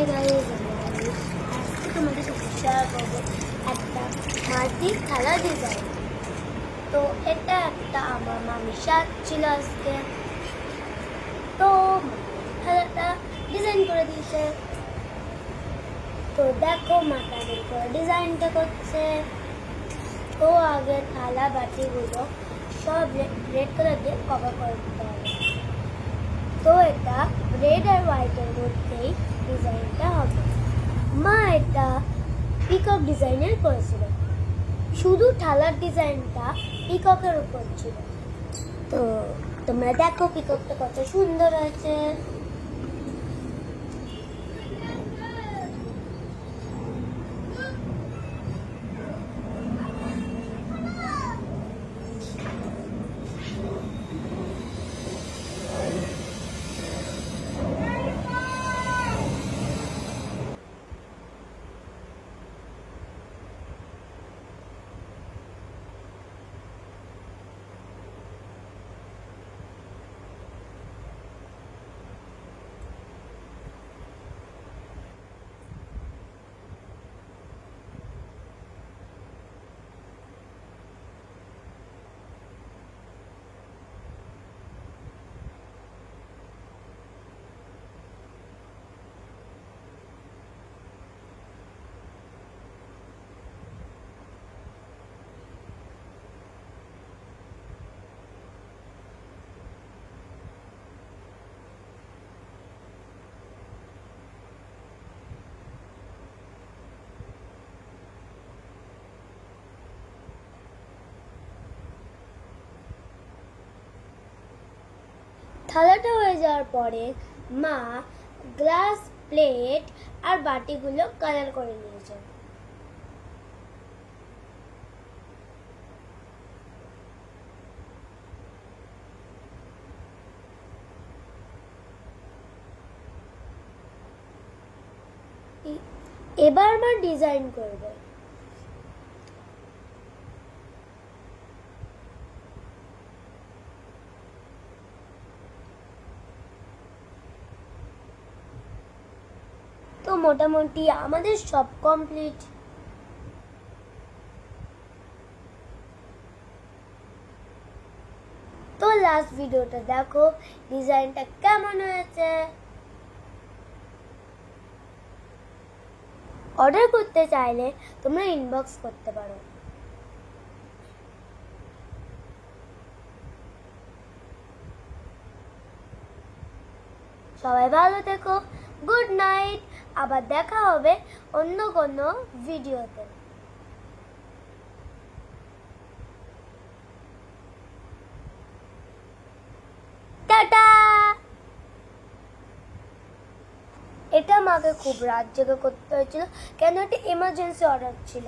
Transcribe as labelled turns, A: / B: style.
A: Hi guys আজকে তোমাদের share একটা মাটির খেলা ডিজাইন তো এটা একটা আমার মামির সাথ ছিল আজকে তো খেলাটা ডিজাইন করে দিয়েছে তো দেখো মা কেমন করে ডিজাইনটা করছে তো আগে থালা বাটিগুলো সব রেড কালার দিয়ে কভার করে দিতে হবে তো এটা রেড আর হোয়াইটের মধ্যেই মা এটা পিকক ডিজাইনের করেছিল। শুধু থালার ডিজাইনটা পিককের উপর ছিল। তো তোমরা দেখো পিককটা কত সুন্দর আছে থালাটা হয়ে যাওয়ার পরে মা গ্লাস প্লেট আর বাটিগুলো কালার করে নিয়েছে। এবার আমার ডিজাইন করবে। তো মোটামুটি আমাদের সব কমপ্লিট তো লাস্ট ভিডিওটা দেখো ডিজাইনটা কেমন হয়েছে? অর্ডার করতে চাইলে তোমরা ইনবক্স করতে পারো। সবাই ভালো থেকো। Good night. আবার দেখা হবে অন্য কোনো ভিডিওতে। এটা আমাকে খুব রাত জেগে করতে হয়েছিল। কেন? এটা ইমার্জেন্সি অর্ডার ছিল।